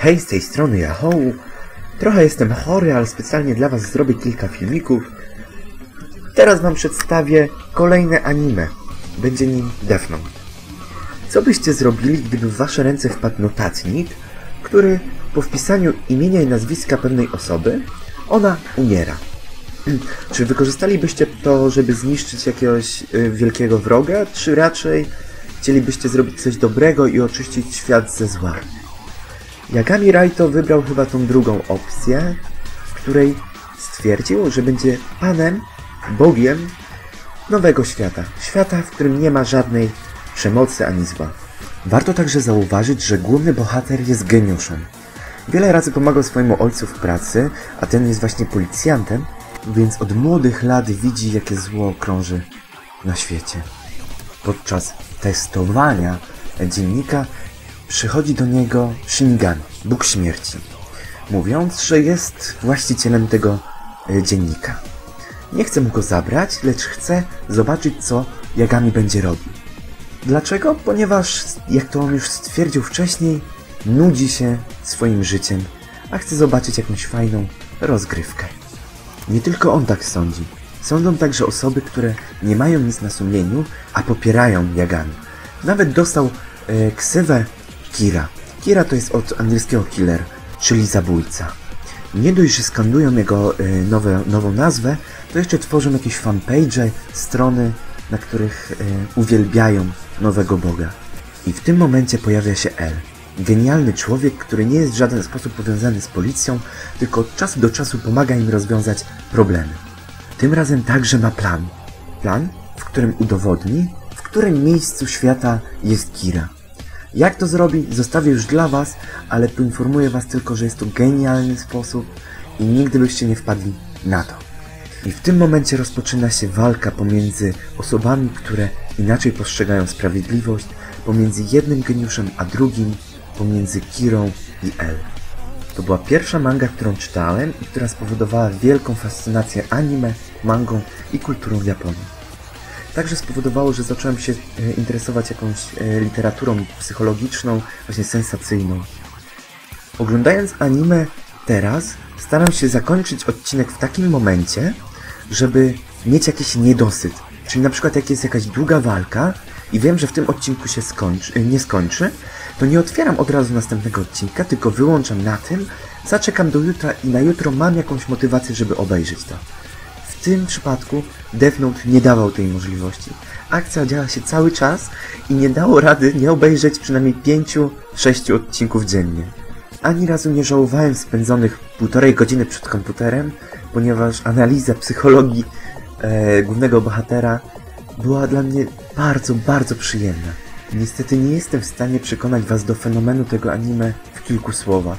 Hej, z tej strony Yahoo. Trochę jestem chory, ale specjalnie dla was zrobię kilka filmików. Teraz wam przedstawię kolejne anime. Będzie nim Death Note. Co byście zrobili, gdyby w wasze ręce wpadł notatnik, który po wpisaniu imienia i nazwiska pewnej osoby, ona umiera? Czy wykorzystalibyście to, żeby zniszczyć jakiegoś y, wielkiego wroga, czy raczej chcielibyście zrobić coś dobrego i oczyścić świat ze zła? Yagami Raito wybrał chyba tą drugą opcję, w której stwierdził, że będzie panem, bogiem nowego świata. Świata, w którym nie ma żadnej przemocy ani zła. Warto także zauważyć, że główny bohater jest geniuszem. Wiele razy pomagał swojemu ojcu w pracy, a ten jest właśnie policjantem, więc od młodych lat widzi, jakie zło krąży na świecie. Podczas testowania dziennika przychodzi do niego Shinigami, Bóg Śmierci, mówiąc, że jest właścicielem tego e, dziennika. Nie chce mu go zabrać, lecz chce zobaczyć, co Yagami będzie robił. Dlaczego? Ponieważ, jak to on już stwierdził wcześniej, nudzi się swoim życiem, a chce zobaczyć jakąś fajną rozgrywkę. Nie tylko on tak sądzi. Sądzą także osoby, które nie mają nic na sumieniu, a popierają Yagami. Nawet dostał e, ksywę Kira. Kira to jest od angielskiego killer, czyli zabójca. Nie dość, że skandują jego y, nowe, nową nazwę, to jeszcze tworzą jakieś fanpage, strony, na których y, uwielbiają nowego boga. I w tym momencie pojawia się L. Genialny człowiek, który nie jest w żaden sposób powiązany z policją, tylko od czasu do czasu pomaga im rozwiązać problemy. Tym razem także ma plan. Plan, w którym udowodni, w którym miejscu świata jest Kira. Jak to zrobi, zostawię już dla Was, ale poinformuję Was tylko, że jest to genialny sposób i nigdy byście nie wpadli na to. I w tym momencie rozpoczyna się walka pomiędzy osobami, które inaczej postrzegają sprawiedliwość, pomiędzy jednym geniuszem a drugim, pomiędzy Kirą i El. To była pierwsza manga, którą czytałem i która spowodowała wielką fascynację anime, mangą i kulturą Japonii także spowodowało, że zacząłem się e, interesować jakąś e, literaturą psychologiczną, właśnie sensacyjną. Oglądając anime teraz, staram się zakończyć odcinek w takim momencie, żeby mieć jakiś niedosyt. Czyli na przykład jak jest jakaś długa walka i wiem, że w tym odcinku się skończy, e, nie skończy, to nie otwieram od razu następnego odcinka, tylko wyłączam na tym, zaczekam do jutra i na jutro mam jakąś motywację, żeby obejrzeć to. W tym przypadku Death Note nie dawał tej możliwości. Akcja działa się cały czas i nie dało rady nie obejrzeć przynajmniej 5-6 odcinków dziennie. Ani razu nie żałowałem spędzonych półtorej godziny przed komputerem, ponieważ analiza psychologii e, głównego bohatera była dla mnie bardzo, bardzo przyjemna. Niestety nie jestem w stanie przekonać Was do fenomenu tego anime w kilku słowach.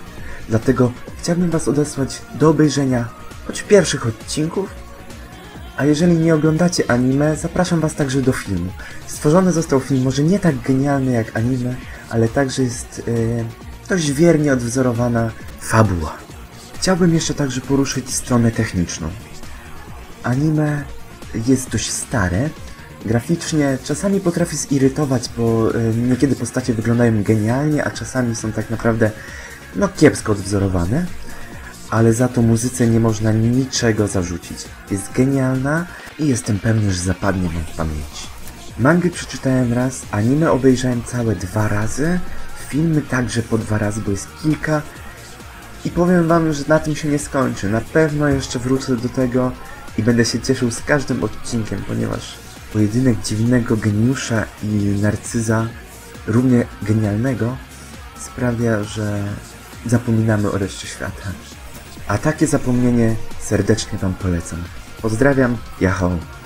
Dlatego chciałbym Was odesłać do obejrzenia choć pierwszych odcinków, a jeżeli nie oglądacie anime, zapraszam Was także do filmu. Stworzony został film może nie tak genialny jak anime, ale także jest yy, dość wiernie odwzorowana fabuła. Chciałbym jeszcze także poruszyć stronę techniczną. Anime jest dość stare, graficznie czasami potrafi zirytować, bo yy, niekiedy postacie wyglądają genialnie, a czasami są tak naprawdę no kiepsko odwzorowane ale za to muzyce nie można niczego zarzucić. Jest genialna i jestem pewny, że zapadnie wam w pamięci. Mangy przeczytałem raz, anime obejrzałem całe dwa razy, filmy także po dwa razy, bo jest kilka i powiem wam, że na tym się nie skończy. Na pewno jeszcze wrócę do tego i będę się cieszył z każdym odcinkiem, ponieważ pojedynek dziwnego geniusza i narcyza, równie genialnego, sprawia, że zapominamy o reszcie świata. A takie zapomnienie serdecznie Wam polecam. Pozdrawiam, Yahoo!